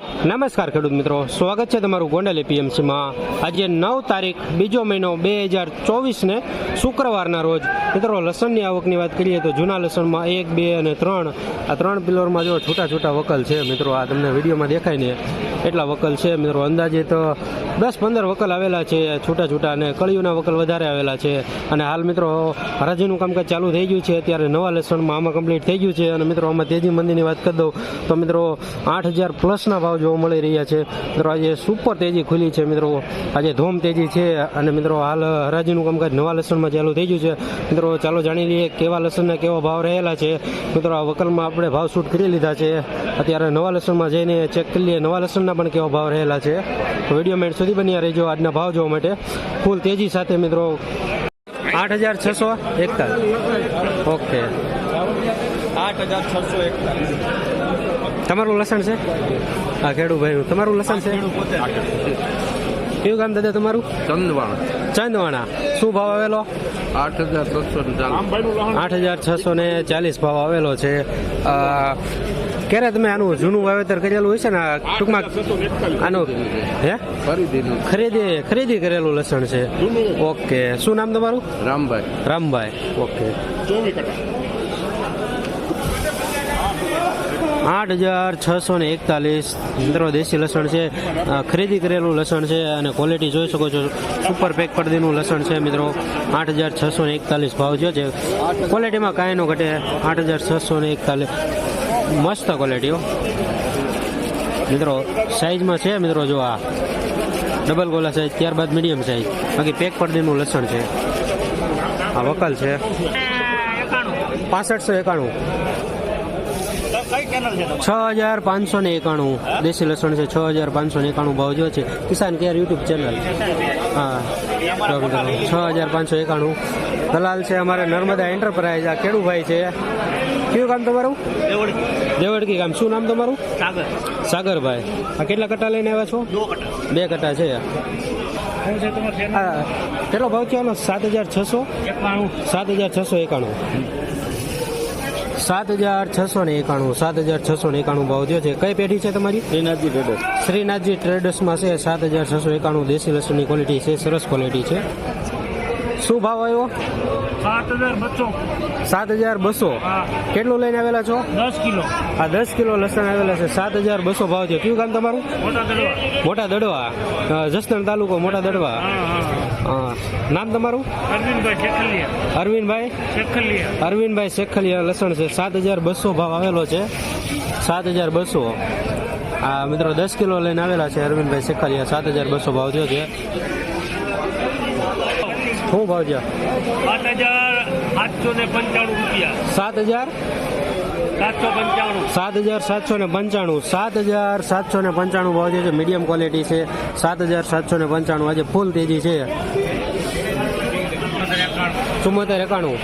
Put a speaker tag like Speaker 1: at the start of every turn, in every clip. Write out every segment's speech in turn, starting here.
Speaker 1: નમસ્કાર ખેડૂત મિત્રો, સ્વાગત છે તમારું ગોંડલ એપીએમસીમાં. આજે નવ તારીખ, બીજો મહિનો બે હજાર ચોવીસને શુક્રવારના રોજ. મિત્રો, લસણની આવકની વાત કરીએ તો જૂના લસણમાં એક, બે અને ત્રણ. આ ત્રણ પિલરમાં જો છૂટા છૂટા વકલ છે, મિત્રો, આ તમને વિડીયોમાં દેખાય ને એટલા વકલ છે. મિત્રો, અંદાજે તો દસ પંદર વકલ આવેલા છે, છૂટા છૂટા અને કળિયુંના વકલ વધારે આવેલા છે. અને હાલ મિત્રો, હરાજીનું કામકાજ ચાલુ થઈ ગયું છે, અત્યારે નવા લસણમાં આમાં કમ્પ્લીટ થઈ ગયું છે. અને મિત્રો, આમાં તેજી મંદીની વાત કરી દઉં, તો મિત્રો, આઠ હજાર પ્લસના ભાવ જોવા મળી રહ્યા છે. મિત્રો, આજે સુપર તેજી ખુલી છે, મિત્રો. આજે ધોમ તેજી છે, અને મિત્રો, હાલ હરાજીનું કામકાજ નવા લસણમાં ચાલુ થઈ ગયું છે. મિત્રો, ચાલો જાણી લઈએ કેવા લસણના કેવા ભાવ રહેલા છે. મિત્રો, આ વકલમાં આપણે ભાવ શૂટ કરી લીધા છે. અત્યારે નવા લસણમાં જઈને ચેક કરી લઈએ, નવા લસણના પણ કેવા ભાવ રહેલા છે. વીડિયો મેન્ટ સુધી બન્યા રહેજો આજના ભાવ જોવા માટે. ફૂલ તેજી સાથે મિત્રો આઠ હજાર છસો એકતાલીસ. ઓકે.
Speaker 2: આઠ હજાર છસો એકતાલીસ.
Speaker 1: તમારું લસણ છે? હા ખેડૂભાઈ તમારું લસણ છે? કયું ગામ દાદા તમારું?
Speaker 3: ચંદવાણા.
Speaker 1: ચંદવાણા. શું ભાવ આવેલો?
Speaker 3: આઠ હજાર છસો ને ચાલીસ.
Speaker 1: આઠ હજાર છસો ને ચાલીસ ભાવ આવેલો છે. ક્યારે તમે આનું જૂનું વાવેતર કરેલું હોય છે ને? આ ટૂંકમાં આનું હે? ખરીદી ખરીદી કરેલું લસણ છે. ઓકે. શું નામ તમારું?
Speaker 3: રામભાઈ.
Speaker 1: રામભાઈ. ઓકે. આઠ હજાર છસો ને એકતાલીસ મિત્રો દેશી લસણ છે. ખરીદી કરેલું લસણ છે અને ક્વોલિટી જોઈ શકો છો. સુપર પેક પરદીનું લસણ છે મિત્રો. આઠ હજાર છસો ને એકતાલીસ ભાવ છે. ક્વોલિટીમાં કાંઈ ન ઘટે. આઠ હજાર છસો ને એકતાલીસ. મસ્ત ક્વોલિટીઓ મિત્રો સાઈઝમાં છે, મિત્રો, જો આ ડબલ ગોલા સાઈઝ ત્યારબાદ મીડિયમ સાઈઝ બાકી પેક પડદીનું લસણ છે. આ વકલ છે. પાસઠસો એકાણું.
Speaker 2: છે
Speaker 1: હજાર પાંચસો ને એકાણું. દેશી લસણ છે, છ હજાર પાંચસો ને એકાણું ભાવ જો છે. Kisan care YouTube channel. હા. છ હજાર પાંચસો એકાણું. દલાલ છે અમારે નર્મદા એન્ટરપ્રાઇઝ આ ખેડુભાઈ છે. કયું કામ તમારું?
Speaker 2: દેવડી
Speaker 1: દેવડકી કામ શું નામ તમારું?
Speaker 2: સાગર.
Speaker 1: સાગરભાઈ. આ કેટલા કટ્ટા લઈને આવ્યા છો?
Speaker 2: કટા.
Speaker 1: બે કટ્ટા છે. કેટલો ભાવ છે સાત હજાર છસો? સાત હજાર છસો એકાણું. સાત હજાર છસો ને એકાણું. સાત હજાર છસો ને એકાણું ભાવ થયો છે. કઈ પેઢી છે તમારી?
Speaker 3: શ્રીનાથજી ટ્રેડર્સ
Speaker 1: શ્રીનાથજી ટ્રેડર્સમાં છે. સાત હજાર છસો એકાણું દેશી લસણની ક્વોલિટી છે. સરસ ક્વોલિટી છે. શું ભાવ આવ્યો?
Speaker 2: સાત હજાર બસો.
Speaker 1: સાત હજાર બસો. કેટલું લઈને આવેલા છો?
Speaker 2: દસ કિલો.
Speaker 1: આ દસ કિલો લસણ આવેલા છે. સાત હજાર બસો ભાવ છે. કયું ગામ તમારું?
Speaker 2: મોટા દડવા.
Speaker 1: જસદણ તાલુકો મોટા દડવા. નામ તમારું?
Speaker 2: અરવિંદભાઈ શેખલિયા.
Speaker 1: અરવિંદભાઈ?
Speaker 2: શેખલિયા.
Speaker 1: અરવિંદભાઈ શેખલિયા લસણ છે. સાત હજાર બસો ભાવ આવેલો છે. સાત હજાર બસો. આ મિત્રો દસ કિલો લઈને આવેલા છે અરવિંદભાઈ શેખલિયા. સાત હજાર બસો ભાવ થયો છે. શું ભાવ છે?
Speaker 2: સાત હજાર આઠસો ને પંચાણું રૂપિયા.
Speaker 1: સાત હજાર?
Speaker 2: સાતસો પંચાણું.
Speaker 1: સાત હજાર સાતસો ને પંચાણું. સાત હજાર સાતસો ને પંચાણું ભાવ છે મીડિયમ ક્વોલિટી છે. સાત હજાર સાતસો ને પંચાણું. આજે ફૂલ તેજી છે. ચુમ્મોતેર એકાણું.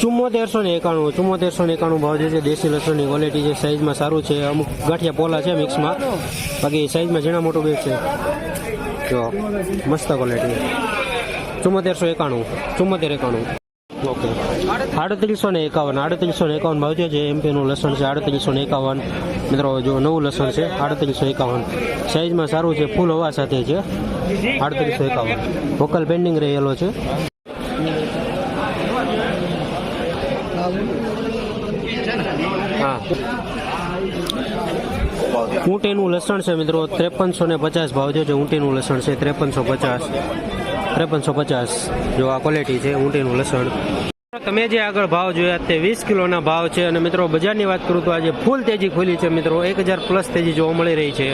Speaker 1: ચુમ્મોતેરસો ને એકાણું. ચુમ્મોતેરસો ને એકાણું ભાવ જે છે દેશી લસણની ક્વોલિટી છે સાઈઝમાં સારું છે. અમુક ગાંઠિયા પોલા છે મિક્સમાં બાકી સાઈઝમાં ઝીણા મોટું બે છે. જો મસ્ત ક્વોલિટી ચુમ્મોતેરસો એકાણું. ચુમ્મોતેર એકાણું. ઓકે આડત્રીસો ને એકાવન. આડત્રીસો ને એકાવન ભાવ છે એમપીનું લસણ છે, આડત્રીસો ને એકાવન. મિત્રો, જો નવું લસણ છે, આડત્રીસો એકાવન. સાઈઝમાં સારું છે, ફૂલ હવા સાથે છે. આડત્રીસો એકાવન. વોકલ પેન્ડિંગ રહેલો છે. હા. ઊંટીનું લસણ છે, મિત્રો, ત્રેપનસો ને પચાસ ભાવ જે છે ઊંટીનું લસણ છે, ત્રેપનસો પચાસ. ત્રેપનસો પચાસ જો આ ક્વોલિટી છે, ઊંટીનું લસણ. તમે જે આગળ ભાવ જોયા તે વીસ કિલોના ભાવ છે અને મિત્રો, બજારની વાત કરું તો આજે ફૂલ તેજી ખુલી છે મિત્રો. એક હજાર પ્લસ તેજી જોવા મળી રહી છે.